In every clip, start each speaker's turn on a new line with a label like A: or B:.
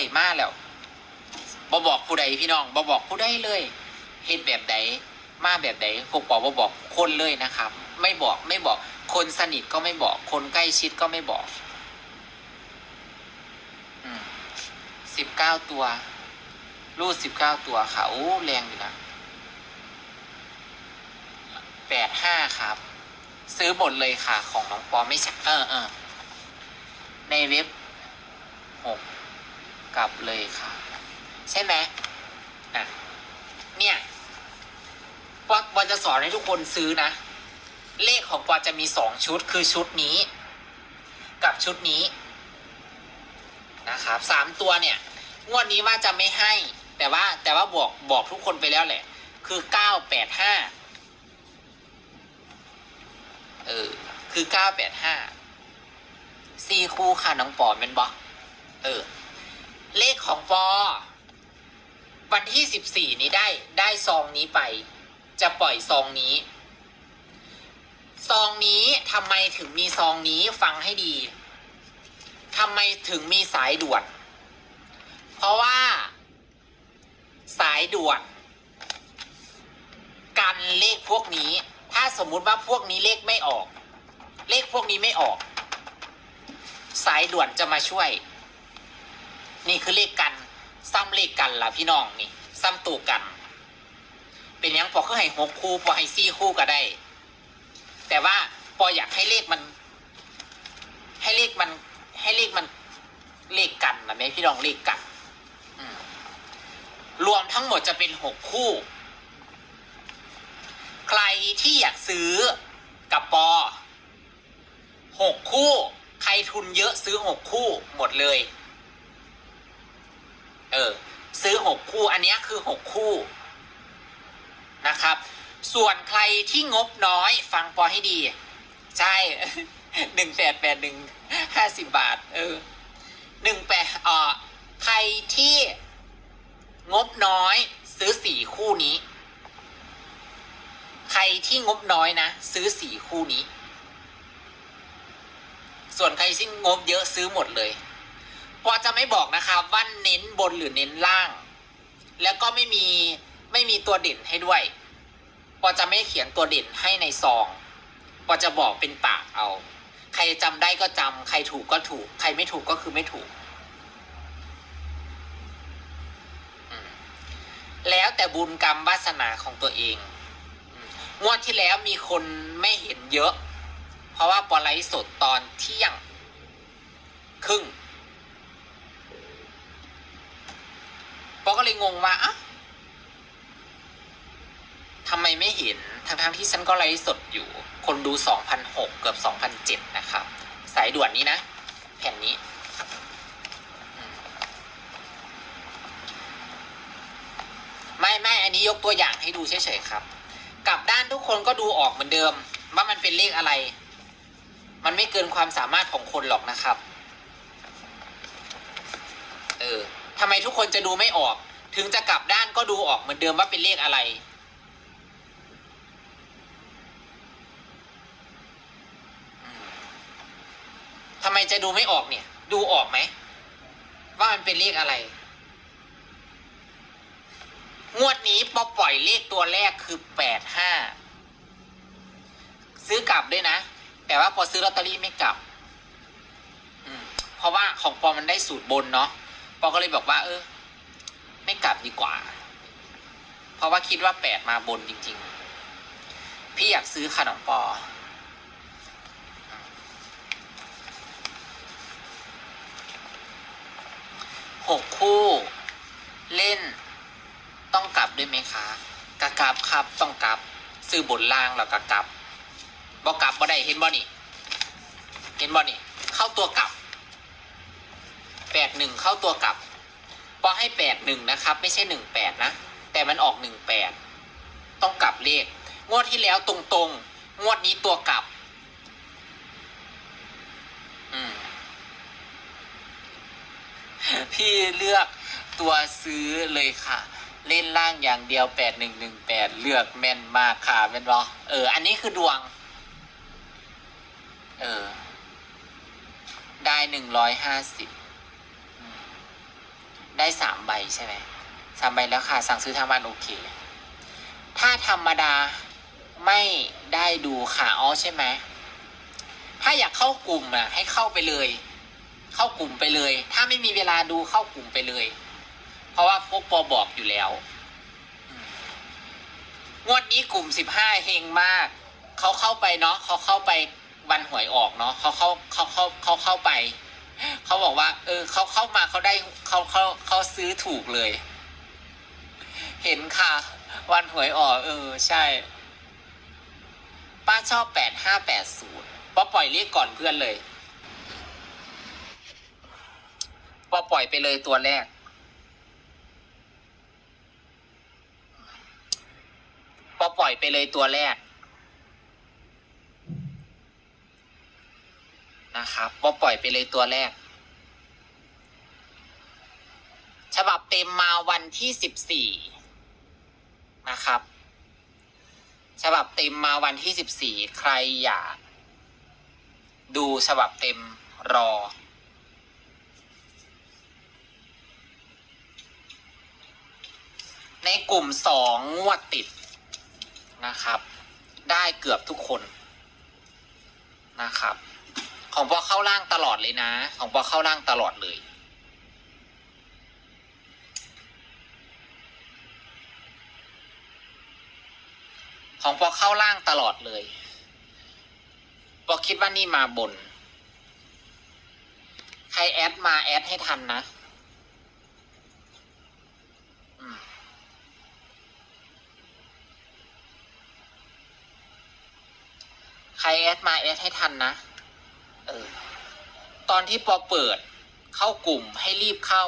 A: ได้มาแล้วบ่บอกผู้ใดพี่น้องบ่บอกผู้ใดเลยเฮ็ดแบบใดมาแบบใดพวกปอบ่บอกคนเลยนะครับ ไม่บอกไม่บอก คนสนิทก็ไม่บอก คนใกล้ชิดก็ไม่บอกสิบเก้าตัว รูดสิบเก้าตัวค่ะโอ้แรงอยู่นะแปดห้าครับ ซื้อหมดเลยค่ะ ของน้องปอไม่ใช่เออเออในเว็บหก กลับเลยค่ะ ใช่ไหมอะเนี่ยปอปอจะสอนให้ทุกคนซื้อนะ เลขของปอจะมีสองชุดคือชุดนี้ กับชุดนี้นะครับสามตัวเนี่ย งวดนี้ว่าจะไม่ให้ แต่ว่าแต่ว่าบอกบอกทุกคนไปแล้วแหละ คือเก้าแปดห้าเออ คือเก้าแปดห้าสี่คู่ค่ะน้องปอเป็นบอเออ เลขของปอวันที่สิบสี่นี้ได้ได้ซองนี้ไป จะปล่อยซองนี้ ซองนี้ทำไมถึงมีซองนี้ฟังให้ดีทำไมถึงมีสายด่วน เพราะว่า สายด่วน กันเลขพวกนี้ ถ้าสมมุติว่าพวกนี้เลขไม่ออก เลขพวกนี้ไม่ออก สายด่วนจะมาช่วย นี่คือเลขกัน ซ้ำเลขกันล่ะพี่น้องนี่ ซ้ำตัวกัน เป็นยังพอเขาให้หกคู่พอให้สี่คู่ก็ได้ แต่ว่าปออยากให้เลขมัน ให้เลขมัน ให้เลขมันเลขกันนะแม่พี่น้องเลขกันรวมทั้งหมดจะเป็นหกคู่ ใครที่อยากซื้อกับปอหกคู่ ใครทุนเยอะซื้อหกคู่หมดเลย เออ ซื้อหกคู่อันนี้คือหกคู่นะครับ ส่วนใครที่งบน้อยฟังปอให้ดี ใช่หนึ่งแปดแปดหนึ่งห้าสิบบาท เออหนึ่งแปดเอ่อใครที่งบน้อยซื้อสี่คู่นี้ ใครที่งบน้อยนะ ซื้อสี่คู่นี้ ส่วนใครที่งบเยอะซื้อหมดเลย ปอจะไม่บอกนะครับว่าเน้นบนหรือเน้นล่าง แล้วก็ไม่มีไม่มีตัวเด่นให้ด้วยปอจะไม่เขียนตัวเด่นให้ในซองปอจะบอกเป็นปากเอา ใครจำได้ก็จำใครถูกก็ถูก ใครไม่ถูกก็คือไม่ถูก แล้วแต่บุญกรรมวาสนาของตัวเองงวดที่แล้วมีคนไม่เห็นเยอะ เพราะว่าปอไลฟ์สดตอนเที่ยง ครึ่ง อก็เลยงงว่าอะทำไมไม่เห็น ทั้งๆที่ฉันก็ไลฟ์สดอยู่ คนดู2,006เกือบ2,007นะครับ สายด่วนนี้นะ แผ่นนี้ ไม่ไม่อันนี้ยกตัวอย่างให้ดูเฉยๆครับ กลับด้านทุกคนก็ดูออกเหมือนเดิม ว่ามันเป็นเลขอะไร มันไม่เกินความสามารถของคนหรอกนะครับ เออ ทำไมทุกคนจะดูไม่ออก ถึงจะกลับด้านก็ดูออกเหมือนเดิมว่าเป็นเลขอะไรทำไมจะดูไม่ออกเนี่ย ดูออกไหม ว่ามันเป็นเลขอะไร งวดนี้ปอปล่อยเลขตัวแรกคือแปดห้าซื้อกลับด้วยนะ แต่ว่าพอซื้อลอตเตอรี่ไม่กลับเพราะว่าของปอมันได้สูตรบนเนาะ ปอก็เลยบอกว่า เออ ไม่กลับดีกว่า เพราะว่าคิดว่าแปดมาบนจริง ๆ พี่อยากซื้อค่ะน้องปอ หกคู่ เล่น ต้องกลับด้วยไหมคะกะกลับครับ ต้องกลับ ซื้อบนล่างแล้วกะกลับบอกกลับบ่ได้เห็นบ่นี่ เห็นบ่นี่ เข้าตัวกลับ แปดหนึ่งเข้าตัวกลับปอให้แปดหนึ่งนะครับ ไม่ใช่หนึ่งแปดนะ แต่มันออกหนึ่งแปดต้องกลับเลข งวดที่แล้วตรงๆ งวดนี้ตัวกลับ อืมพี่เลือกตัวซื้อเลยค่ะ เล่นล่างอย่างเดียวแปดหนึ่งหนึ่งแปดเลือกแม่นมากค่ะเป็นบอเออ อันนี้คือดวง เออ ได้หนึ่งร้อยห้าสิบ ได้สามใบใช่ไหมสามใบแล้วค่ะ สั่งซื้อทางบ้านโอเค ถ้าธรรมดาไม่ได้ดูค่ะอ๋อใช่ไหมถ้าอยากเข้ากลุ่มอะ ให้เข้าไปเลย เข้ากลุ่มไปเลย ถ้าไม่มีเวลาดูเข้ากลุ่มไปเลย เพราะว่าพวกปอบอกอยู่แล้วงวดนี้กลุ่มสิบห้าเฮงมาก เขาเข้าไปเนาะเขาเข้าไปวันหวยออกเนาะเขาเข้าเขาเข้าเขาเข้าไป เขาบอกว่า เออเขาเข้ามาเขาได้เขาเขาเขาซื้อถูกเลย เห็นค่ะ วันหวยออกเออ ใช่ ป้าชอบแปดห้าแปดศูนย์ป้าปล่อยเลขก่อนเพื่อนเลยป้าปล่อยไปเลยตัวแรกป้าปล่อยไปเลยตัวแรก นะครับป้าปล่อยไปเลยตัวแรก ฉบับเต็มมาวันที่สิบสี่นะครับ ฉบับเต็มมาวันที่สิบสี่ใครอยากดูฉบับเต็มรอในกลุ่มสองงวดติดนะครับ ได้เกือบทุกคนนะครับ ของปอเข้าล่างตลอดเลยนะ ของปอเข้าล่างตลอดเลยของปอเข้าล่างตลอดเลยปอคิดว่านี่มาบน ใครแอดมาแอดให้ทันนะใครแอดมาแอดให้ทันนะ ออ ตอนที่ปอเปิดเข้ากลุ่มให้รีบเข้า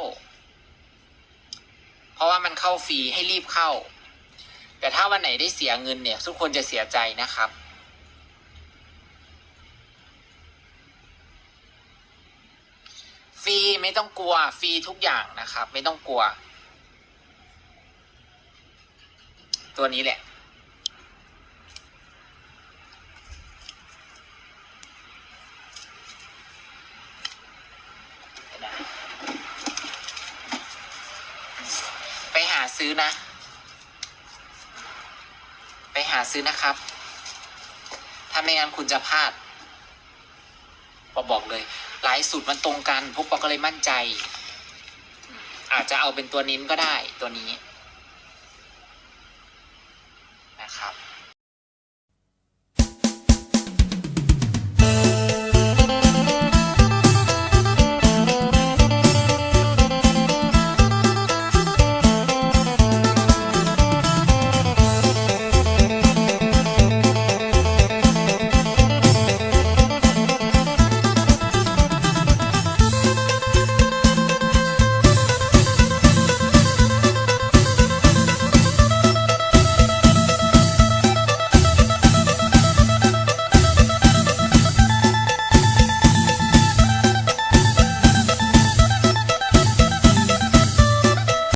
A: เพราะว่ามันเข้าฟรีให้รีบเข้า แต่ถ้าวันไหนได้เสียเงินเนี่ย ทุกคนจะเสียใจนะครับฟรีไม่ต้องกลัวฟรีทุกอย่างนะครับ ไม่ต้องกลัว ตัวนี้แหละื้อนะ ไปหาซื้อนะครับ ถ้าไม่งั้นคุณจะพลาดปอบอกเลย หลายสูตรมันตรงกัน พวกปอก็เลยมั่นใจ อาจจะเอาเป็นตัวนิ้นก็ได้ตัวนี้นะครับ